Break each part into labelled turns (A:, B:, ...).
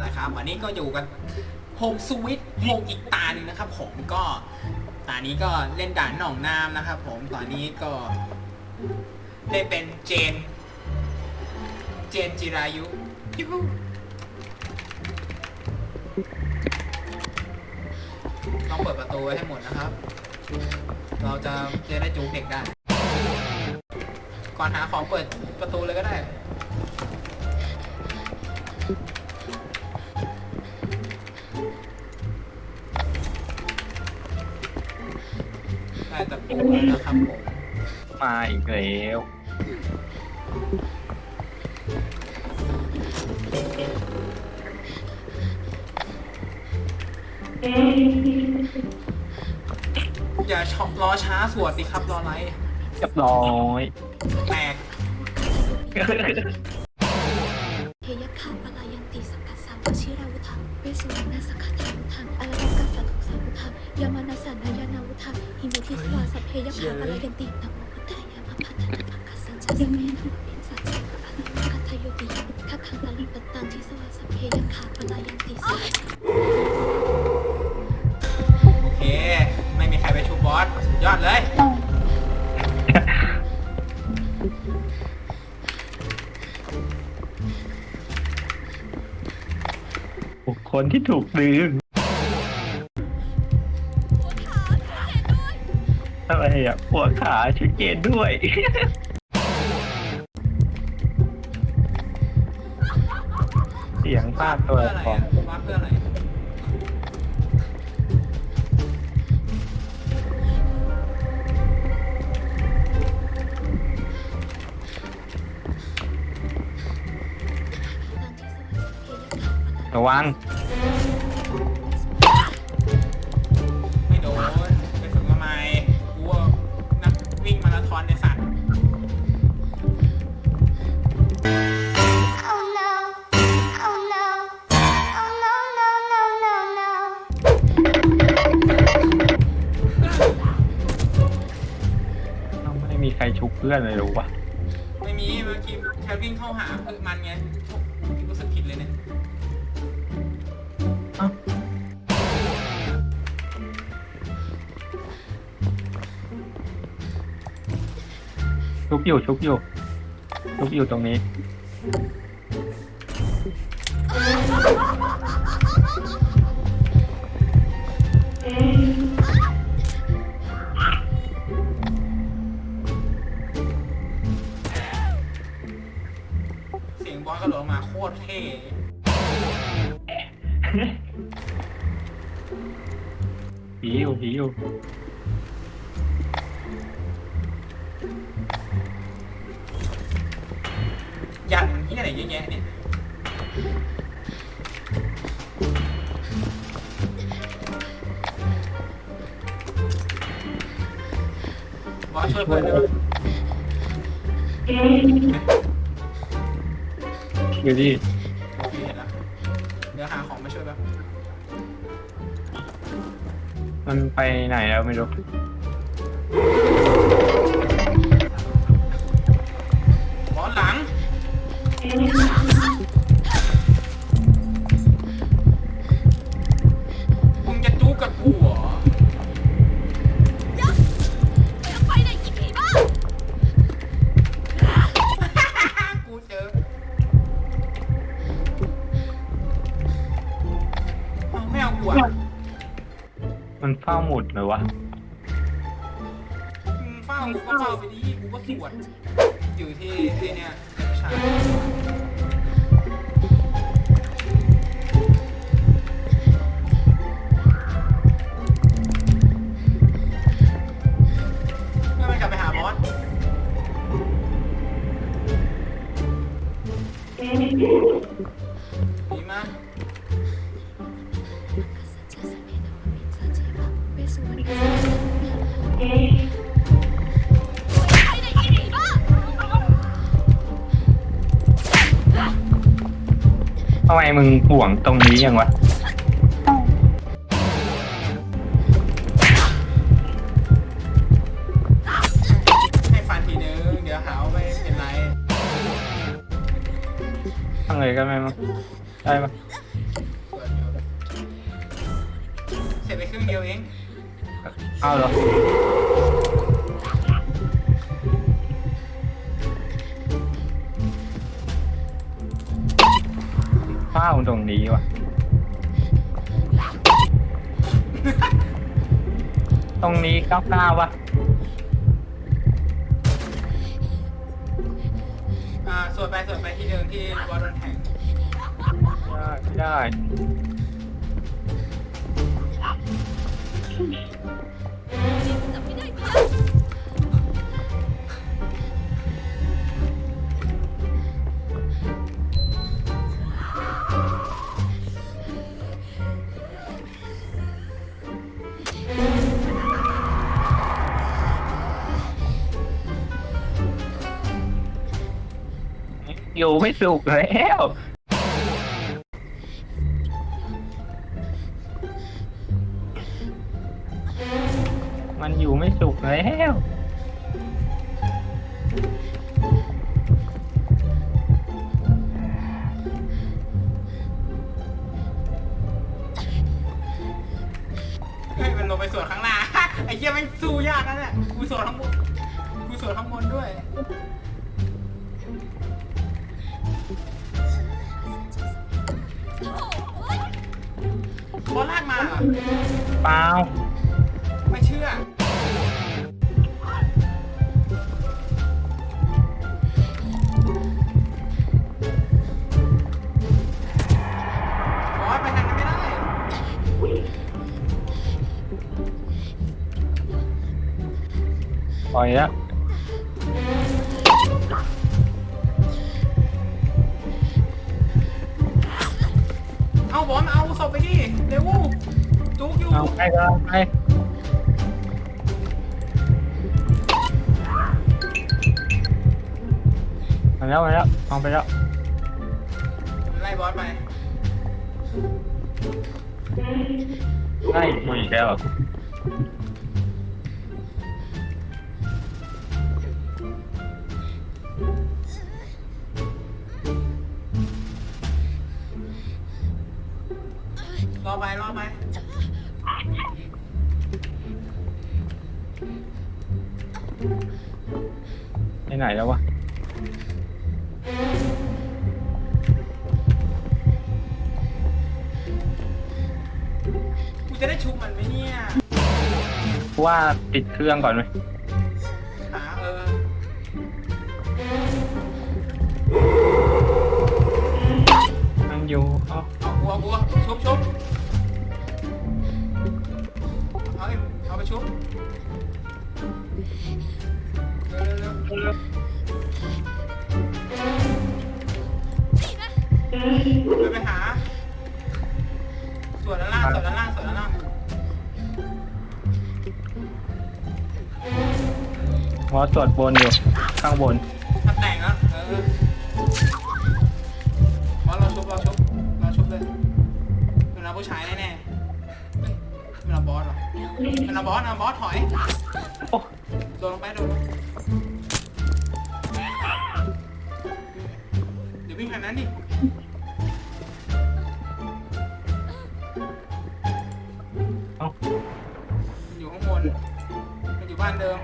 A: แหละครับวันนี้ก็อยู่กันโฮมสวิตโฮมอีกตาหนึ่งนะครับ ผมก็ตานี้ก็เล่นด่านหนองน้ำนะครับ ผมตอนนี้ก็ได้เป็นเจน เจนจิรายุยูต้องเปิดประตูไว้ให้หมดนะครับ เราจะจะได้จูงเด็กได้ ก่อนหาของเปิดประตูเลยก็ได้ นะครับผม
B: มาอีกแล้ว
A: อย่าชอบรอช้าสวดสิครับรออะไร
B: เรียบร้อย
A: แตก
C: เทยคาปลายันติสังกัสสาวชิรา วุธัสสุวรรณสักขทาวุธังอลากัสสะทุกสาวุธังยามานาสานายานาวุธังหิเมทิสวาสัพเพยคาปลายันตินะโมพุทธายะมะพัทธะภังกขสันจะยเมนะปินสัจจะอะลังคัทธโยติคัทธังอลิปตังทิสวาสัพเพยคาปลายันติสั
A: โอเค ไม่มีใครไปชูบอส สุดยอดเลย
B: คคลที่ถูกดึงอะไรอะปวดขาช่วยเกณฑ์ด้วย เสียงพลาดตัว
A: เพื่ออะไร
B: ของ
A: อะวาดเพื่ออะไร
B: ระวัง
A: ไม่มี
B: เมื่
A: อกี้แค่วิ่งเข้าหาคือมันไงรู้สึกผิดเลยเนี่ย
B: ชุบอยู่ชุบอยู่ชุบอยู่ตรงนี้ หิวหิว
A: ยันที่ไหนเยอะแยะเนี่ยบอสช่วยเพื่อนได้ไหม
B: อยู่ดิ
A: มั
B: นไปไหนแล้วไม่รู้
A: บอนหลังมึ เฝ้า
B: หมุดเลยวะ
A: มึงเฝ้ากูก็เฝ้าไปดิกูก็สวดอยู่ที่ที่เนี่ยฉาก มมึ
B: งห่วงตรงนี้ยังวะ
A: ให้ฟันทีนึง เดี๋ยวหาว่าไม่เป็นไร
B: ทำไมเลยก็ไม่มั้งได้ปะ
A: สวดอยู่เสร็จไปครึ่งเดียวเอง
B: เอาเหรอ ข้าวตรงนี้วะตรงนี้เก้าเก้าวะ
A: อ่าสวดไปสวดไปที่เดิมที่วอลโดนแทง
B: ได้ได้ อยู่ไม่สุกแล้ว มันอยู่ไม่สุกแล้ว
A: เฮ้ยมันลงไปสวดข้างล่าง ไอ้เหี้ยแมันสู้ยากนะเนี่ยกูสวดข้างบนกูสวดข้างบนด้วย บอลลากมาเหรอ
B: เปล่า
A: ไม่เชื่อ บอสไปทางนั้นไม่ได้
B: ปล่อยแล้ว
A: เอาบอลมาเอาศพไปดิเร็วจุกอยู่
B: เอาไปก็เอาไปมาแล้วมาแล้วเอาไปแล้ว
A: ไล่บอสไป
B: ไล่มึงอีกแล้ว รอ
A: รอไปรอไป
B: ไปไหนแล้ววะ
A: กูจะได้ชุบมันไหมเนี่ย
B: ว่าปิดเครื่องก่อนไหม
A: หาเออ
B: มันอยู่เอา
A: เอาบัวบัวชุบชุบ
B: มอตรวจบนอยู่ ข้างบน
A: ถ้าแต่งแล้วเออเพราะเราชุบเราชุบเราชุบเลยเป็นเราผู้ชายแน่ๆเฮ้ยเป็นเราบอสเหรอเป็นเราบอสเราบอสถอย
B: โอ้
A: โดนลงไปโดนลงเดี๋ยววิ่งทางนั้นดิ
B: เอ้า
A: มันอยู่ข้างบนมันอยู่บ้านเดิม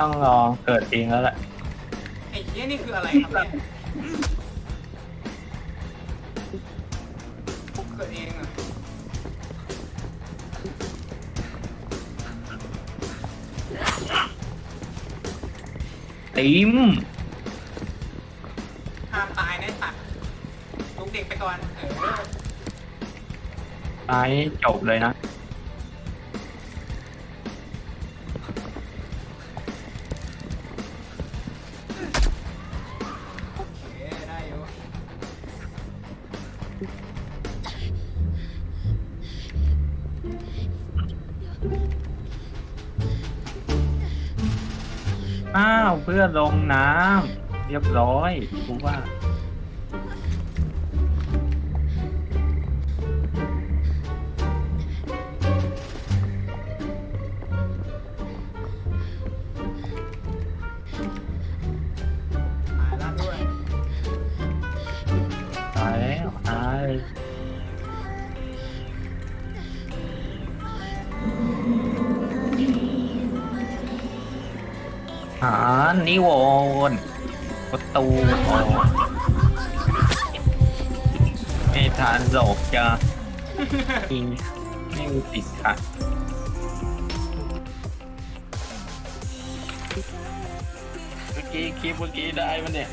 B: ต้องลองเกิดเองแล้วแหละ
A: ไอ้เหี้ยนี่คืออะไรครับเนี่ยเกิดเองเหรอ
B: ติม
A: ห้ามตายนะไอ้สัตว์ลุกเด็กไปก่อน เออ
B: ตายจบเลยนะ
A: อ้า
B: วเพื่อลงน้ำเรียบร้อยกูว่า
A: มาแล้วด้วย
B: ตายแล้วตาย หานิวอนประตูออกไม่ทานหลบจะยิงไม่ติดขัดเมื่อกี้คลิปเมื่อกี้ได้มันเนี่ย